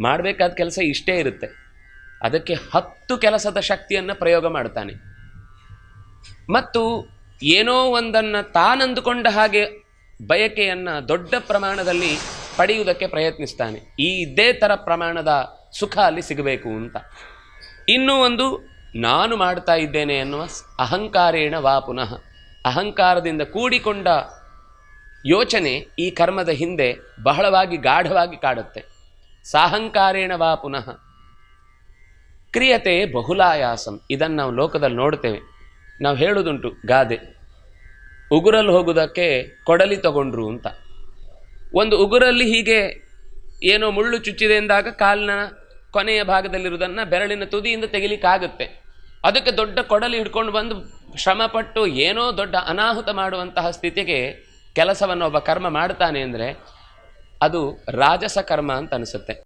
ಮಾಡಬೇಕಾದ ಕೆಲಸ ಇಷ್ಟೇ ಇರುತ್ತೆ. ಅದಕ್ಕೆ ಹತ್ತು ಕೆಲಸದ ಶಕ್ತಿಯನ್ನು ಪ್ರಯೋಗ ಮಾಡ್ತಾನೆ. ಮತ್ತು ಏನೋ ಒಂದನ್ನು ತಾನಂದುಕೊಂಡ ಹಾಗೆ ಬಯಕೆಯನ್ನು ದೊಡ್ಡ ಪ್ರಮಾಣದಲ್ಲಿ ಪಡೆಯುವುದಕ್ಕೆ ಪ್ರಯತ್ನಿಸ್ತಾನೆ. ಈ ಇದೇ ಥರ ಪ್ರಮಾಣದ ಸುಖ ಅಲ್ಲಿ ಸಿಗಬೇಕು ಅಂತ. ಇನ್ನೂ ಒಂದು ನಾನು ಮಾಡ್ತಾ ಇದ್ದೇನೆ ಎನ್ನುವ ಅಹಂಕಾರೇಣ ವಾ ಪುನಃ. ಅಹಂಕಾರದಿಂದ ಕೂಡಿಕೊಂಡ ಯೋಚನೆ ಈ ಕರ್ಮದ ಹಿಂದೆ ಬಹಳವಾಗಿ ಗಾಢವಾಗಿ ಕಾಡುತ್ತೆ. ಸಾಹಂಕಾರೇಣ ವಾ ಪುನಃ. ಕ್ರಿಯತೆ ಬಹುಲಾಯಾಸಂ. ಇದನ್ನು ನಾವು ಲೋಕದಲ್ಲಿ ನೋಡ್ತೇವೆ. ನಾವು ಹೇಳೋದುಂಟು ಗಾದೆ. ಉಗುರಲ್ಲಿ ಹೋಗುವುದಕ್ಕೆ ಕೊಡಲಿ ತಗೊಂಡ್ರು ಅಂತ. ಒಂದು ಉಗುರಲ್ಲಿ ಹೀಗೆ ಏನೋ ಮುಳ್ಳು ಚುಚ್ಚಿದೆ ಎಂದಾಗ ಕಾಲಿನ ಕೊನೆಯ ಭಾಗದಲ್ಲಿರುವುದನ್ನು ಬೆರಳಿನ ತುದಿಯಿಂದ ತೆಗಿಲಿಕ್ಕಾಗುತ್ತೆ. ಅದಕ್ಕೆ ದೊಡ್ಡ ಕೊಡಲಿ ಹಿಡ್ಕೊಂಡು ಬಂದು ಶ್ರಮಪಟ್ಟು ಏನೋ ದೊಡ್ಡ ಅನಾಹುತ ಮಾಡುವಂತಹ ಸ್ಥಿತಿಗೆ ಕೆಲಸವನ್ನು ಒಬ್ಬ ಕರ್ಮ ಮಾಡ್ತಾನೆ ಅಂದರೆ ಅದು ರಾಜಸ ಕರ್ಮ ಅಂತ ಅನಿಸುತ್ತೆ.